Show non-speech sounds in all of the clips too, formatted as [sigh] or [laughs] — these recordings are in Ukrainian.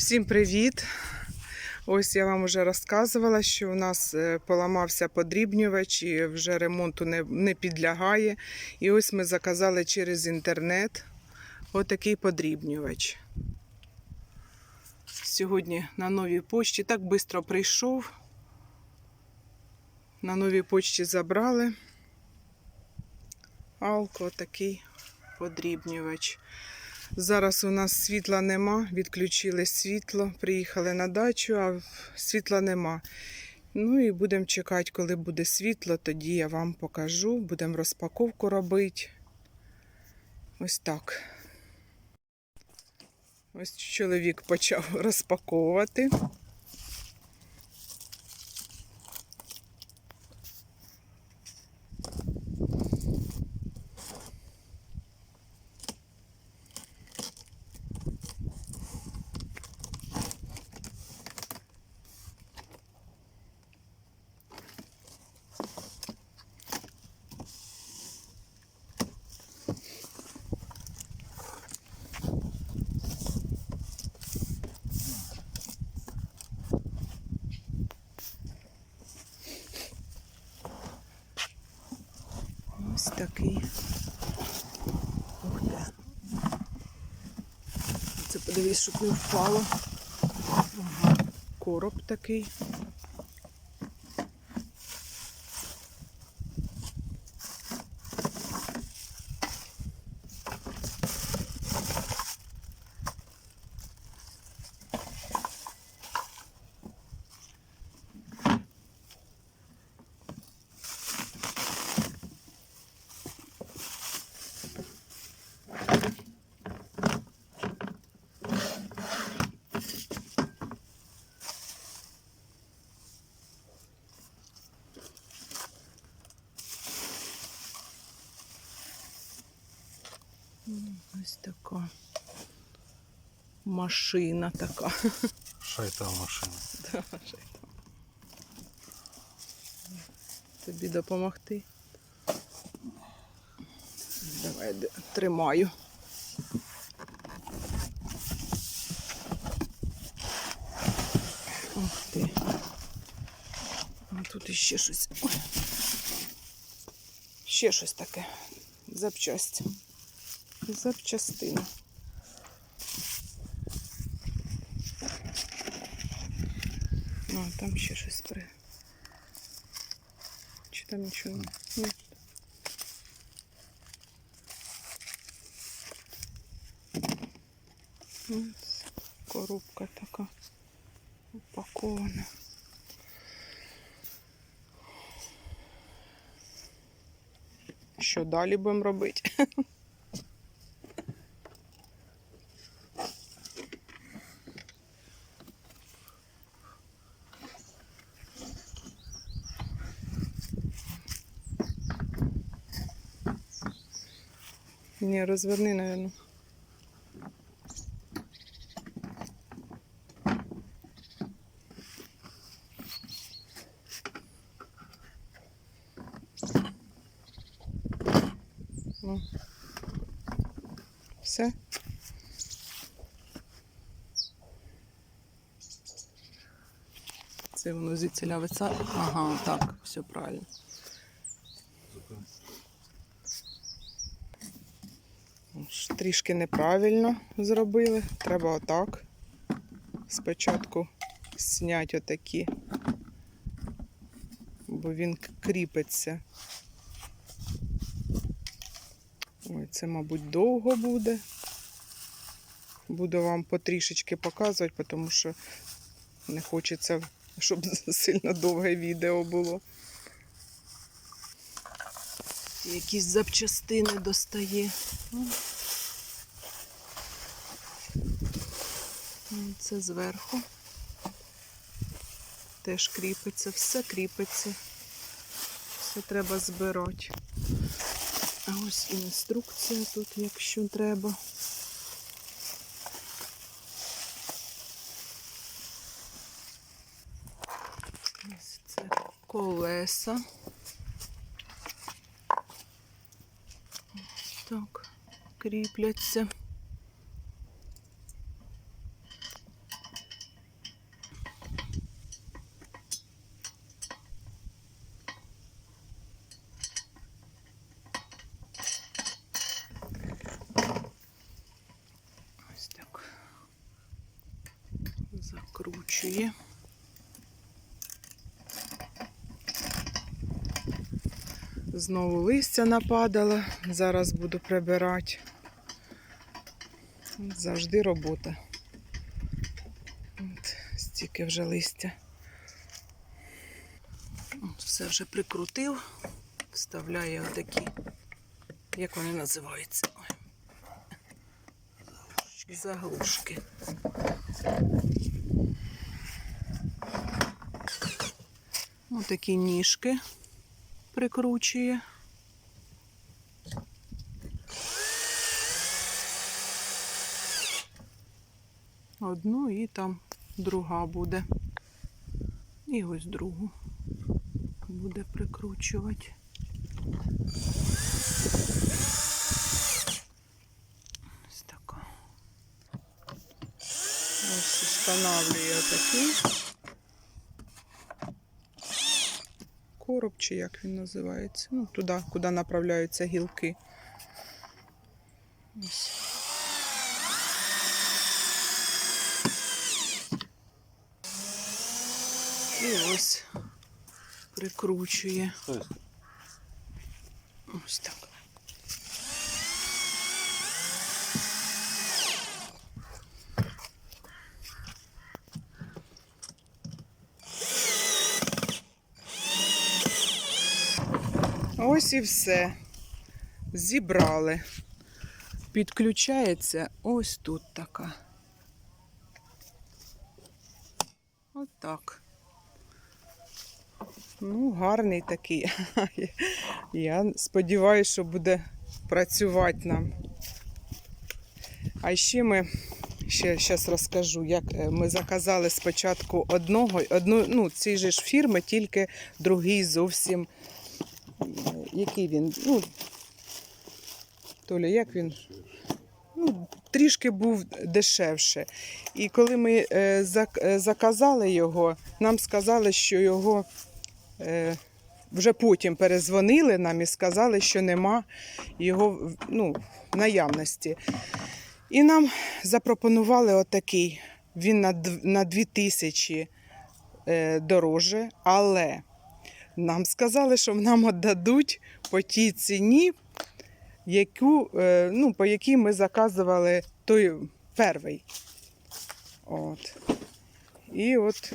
Всім привіт! Ось я вам вже розказувала, що у нас е, поламався подрібнювач і вже ремонту не, не підлягає. І ось ми заказали через інтернет отакий подрібнювач. Сьогодні на новій почті так швидко прийшов. На новій почті забрали. Алко такий подрібнювач. Зараз у нас світла нема, відключили світло, приїхали на дачу, а світла нема. Ну і будемо чекати, коли буде світло, тоді я вам покажу, будемо розпаковку робити. Ось так. Ось чоловік почав [laughs] розпаковувати. Ось такий. Ти. Це подивись, щоб не впало. Короб такий. Ось така машина така. Шайтан машина. Да, там. Тобі допомогти. Давай тримаю. Ух ти. А тут іще щось. Ой. Ще щось таке. Запчасті. Запчастина. А, там ще щось при. Чи там нічого? Ні. Ось Коробка така упакована. Що далі будемо робити? [laughs] Ні, розверни, наверное. Ну. Все. Це воно звідси вица. Ага, так, все правильно. Трішки неправильно зробили. Треба отак. Спочатку зняти отакі, бо він кріпиться. Ой, це, мабуть, довго буде. Буду вам потрішечки показувати, тому що не хочеться, щоб [laughs] сильно довге відео було. Якісь запчастини достає. Ну. Ну, Це зверху. Теж кріпиться, все кріпиться. Все треба збирати. А ось інструкція тут, якщо треба. Ось це колеса. Так, кріпляться. Прикручує. Знову листя нападало. Зараз буду прибирати. Завжди робота. От, стільки вже листя. От, все вже прикрутив. Вставляє отакі. Як вони називаються? Заглушки. Ось такі ніжки прикручує. Одну і там друга буде. І ось другу буде прикручувати. Ось така. Ось встановлює такий. Короб, чи як він називається. Ну, туди, куди направляються гілки. Ось. І ось прикручує. Ось так. Ось і все. Зібрали. Підключається ось тут така. Отак. Ну, гарний такий. [laughs] Я сподіваюся, що буде працювати нам. А ще ми ще зараз розкажу, як е, ми заказали спочатку одного, одну, ну, цієї ж фірми, тільки другий зовсім. Який він? Ну, Толя, як він? Ну, трішки був дешевше. І коли ми е, е, заказали його, нам сказали, що його е, вже потім перезвонили нам і сказали, що нема його ну, наявності. І нам запропонували отакий. Він на, на 2000 е, дороже, але нам сказали, що нам віддадуть по тій ціні, яку, е, ну, по якій ми заказували той перший. От. І от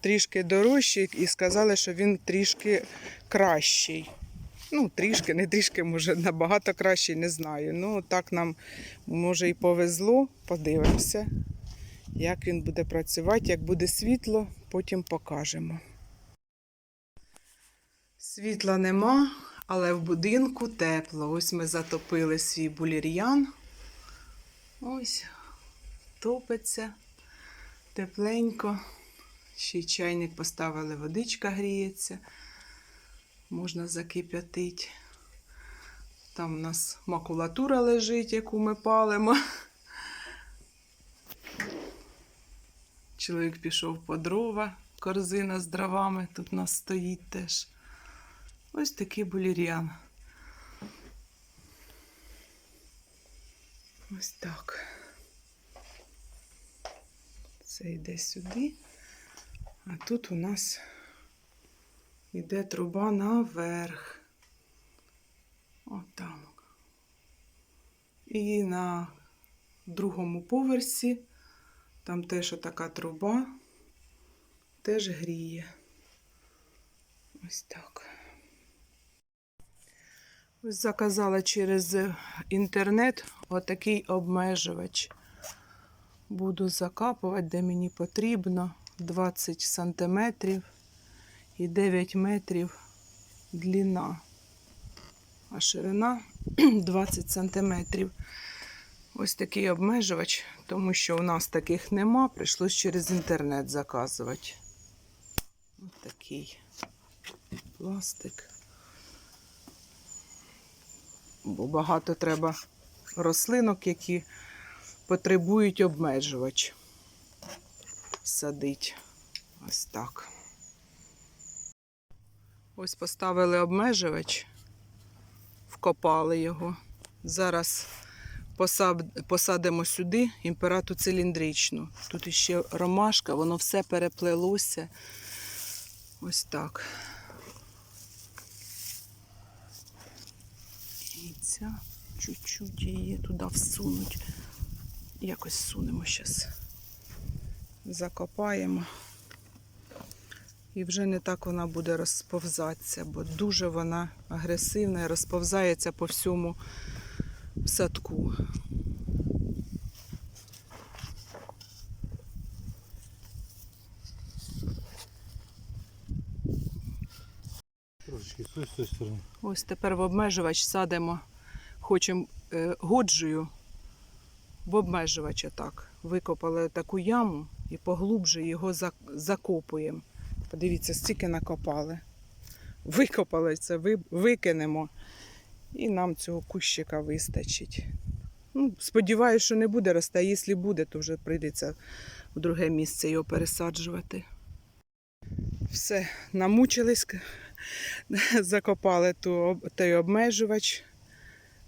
трішки дорожчий, і сказали, що він трішки кращий. Ну, трішки, не трішки, може, набагато кращий, не знаю. Ну, так нам, може, і повезло. Подивимося, як він буде працювати, як буде світло, потім покажемо. Світла нема, але в будинку тепло. Ось ми затопили свій булір'ян. Ось топиться тепленько. Ще й чайник поставили, водичка гріється. Можна закип'ятити. Там у нас макулатура лежить, яку ми палимо. Чоловік пішов по дрова, корзина з дровами тут у нас стоїть теж. Ось такий булір'ян. Ось так. Це йде сюди. А тут у нас йде труба наверх. Отам. І на другому поверсі, там теж така труба, теж гріє. Ось так. Ось заказала через інтернет отакий обмежувач. Буду закапувати, де мені потрібно 20 сантиметрів і 9 метрів длина, а ширина [clears throat] 20 сантиметрів. Ось такий обмежувач, тому що у нас таких нема, прийшлось через інтернет заказувати. Ось такий пластик. Бо багато треба рослинок, які потребують обмежувач. Садить. Ось так. Ось поставили обмежувач, вкопали його. Зараз посадимо сюди імперату циліндричну. Тут іще ромашка, воно все переплелося. Ось так. І ця чуть-чуть її туди всунуть. Якось сунемо зараз. Закопаємо. І вже не так вона буде розповзатися, бо дуже вона агресивна і розповзається по всьому садку. Ось тепер в обмежувач садимо, хочемо е, годжею в обмежувач отак. Викопали таку яму і поглубже його закопуємо. Подивіться, стільки накопали. Викопали це, викинемо. І нам цього кущика вистачить. Ну, сподіваюся, що не буде рости, а якщо буде, то вже прийдеться в друге місце його пересаджувати. Все, намучились, [laughs] закопали той обмежувач.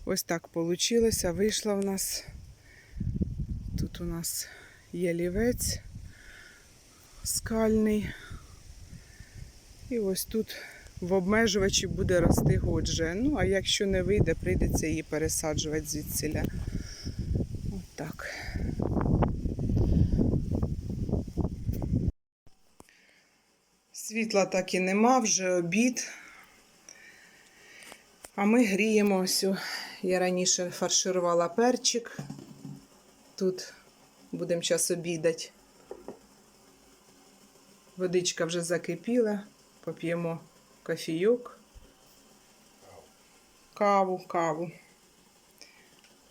Ось так вийшло. Вийшла в нас. Тут у нас є лівець скальний. І ось тут в обмежувачі буде рости годжа. Ну, а якщо не вийде, прийдеться її пересаджувати звідсіля. От так. Світла так і нема, вже обід. А ми гріємося. Я раніше фарширувала перчик. Тут будемо час обідати. Водичка вже закипіла. Поп'ємо кофійок. Каву, каву.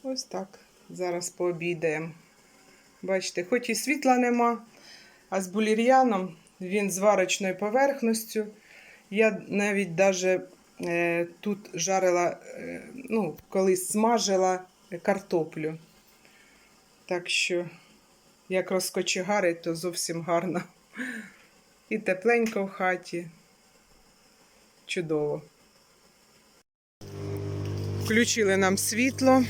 Ось так. Зараз пообідаємо. Бачите, хоч і світла нема, а з булір'яном він з варочною поверхністю. Я навіть е, тут жарила, е, ну, колись смажила картоплю. Так що, як розкочегарить, то зовсім гарно. І тепленько в хаті. Чудово. Включили нам світло.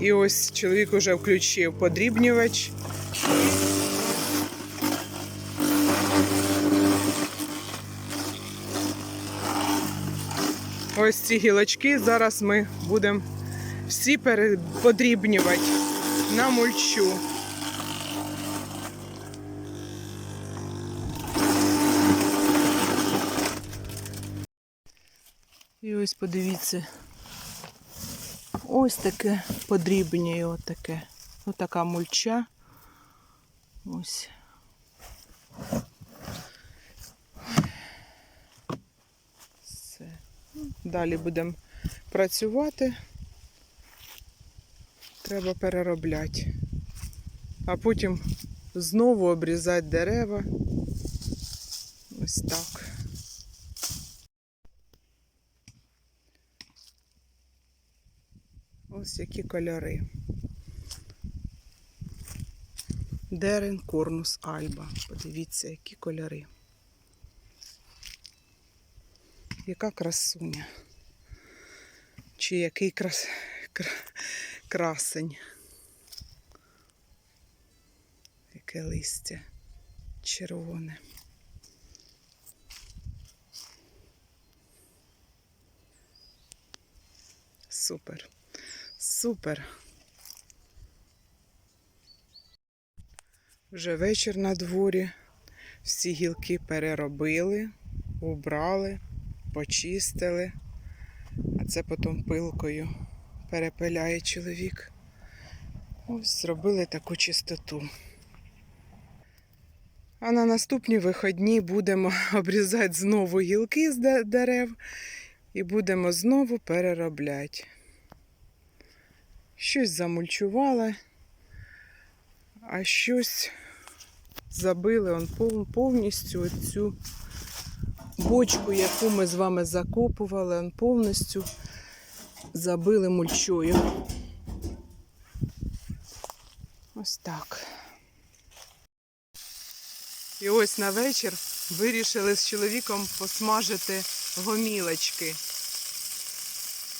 І ось чоловік уже включив подрібнювач. Ось ці гілочки зараз ми будемо всі пере- подрібнювати на мульчу. І ось подивіться. Ось таке подрібнює отаке. Отака мульча. Ось. Все. Далі будемо працювати. Треба переробляти. А потім знову обрізати дерева. Ось так. Ось які кольори. Дерен Корнус Альба. Подивіться, які кольори. Яка красуня. Чи який крас... кра- красень. Яке листя червоне. Супер. Супер. Вже вечір на дворі. Всі гілки переробили, убрали, почистили. А це потім пилкою перепиляє чоловік. Ось зробили таку чистоту. А на наступні виходні будемо [laughs] обрізати знову гілки з дерев і будемо знову переробляти. Щось замульчувала, а щось забили он повністю цю бочку, яку ми з вами закопували, повністю забили мульчою. Ось так. І ось на вечір вирішили з чоловіком посмажити гомілочки.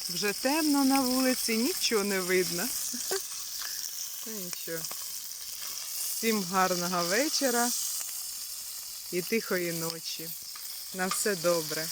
Вже темно на вулиці, нічого не видно. [laughs] Нічого. Всім гарного вечора і тихої ночі. На все добре.